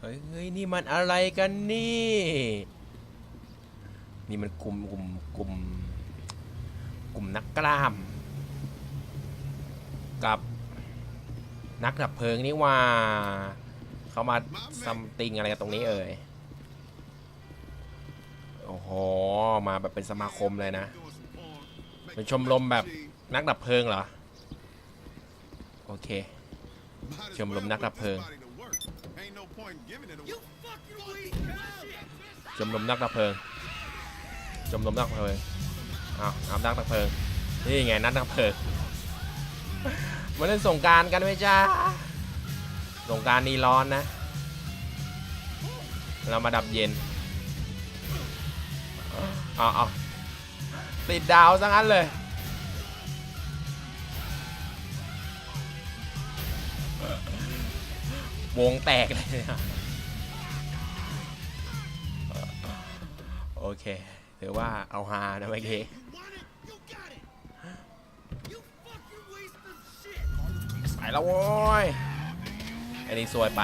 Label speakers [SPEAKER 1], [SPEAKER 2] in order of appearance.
[SPEAKER 1] เฮ้ยเฮ้ยนี่มันอะไรกันนี่ นี่มันกลุ่มกลุ่มกลุ่มกลุ่มนักกล้าม กับนักดับเพลิงนี่ว่า เขามาซัมติงอะไรกันตรงนี้เอ่ย โอ้โห มาแบบเป็นสมาคมเลยนะ เป็นชมรมแบบนักดับเพลิงเหรอ โอเค ชมรมนักดับเพลิง ชมรมนักดับเพลิงชมรมนักดับเพลิงอ้าวน้ำนักดับเพลิง นี่ไงนักดับเพลิงมาเล่นสงกรารกันไหมจ้าสงกรารนี่ร้อนนะ เรามาดับเย็นเอาเอาติดดาวซะงั้นเลย วงแตกเลยเนี่ยโอเคถือว่าเอาฮานะเมื่อกี้ไปแล้วโว้ยอันนี้ซวยไป